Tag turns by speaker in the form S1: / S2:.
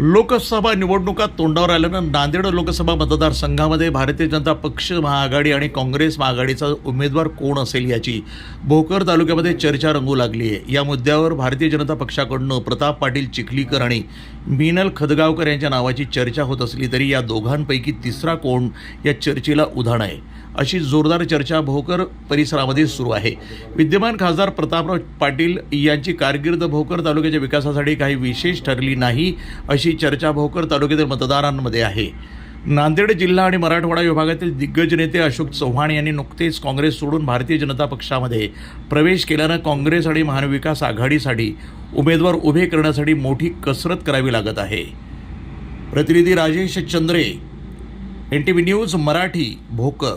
S1: लोकसभा निवडणुका तोंडावर आल्यानं नांदेड लोकसभा मतदारसंघामध्ये भारतीय जनता पक्ष महाआघाडी आणि काँग्रेस महाआघाडीचा उमेदवार कोण असेल याची भोकर तालुक्यामध्ये चर्चा रंगू लागली आहे. या मुद्द्यावर भारतीय जनता पक्षाकडून प्रताप पाटील चिखलीकर आणि मीनल खदगावकर यांच्या नावाची चर्चा होत असली तरी या दोघांपैकी तिसरा कोण या चर्चेला उधाण आहे? अशी जोरदार चर्चा भोकर परिसरामध्ये सुरू आहे. विद्यमान खासदार प्रतापराव पाटील यांची कारकीर्द भोकर तालुक्याच्या विकासासाठी काही विशेष ठरली नाही अशी चर्चा भोकर तालुक्यातील मतदारांमध्ये आहे. नांदेड जिल्हा आणि मराठवाडा विभागातील दिग्गज नेते अशोक चव्हाण यांनी नुकतेच काँग्रेस सोडून भारतीय जनता पक्षामध्ये प्रवेश केल्यानं काँग्रेस आणि महाविकास आघाडीसाठी उमेदवार उभे करण्यासाठी मोठी कसरत करावी लागत आहे. प्रतिनिधी Rajesh Chandre N T V news Marathi Bhokar.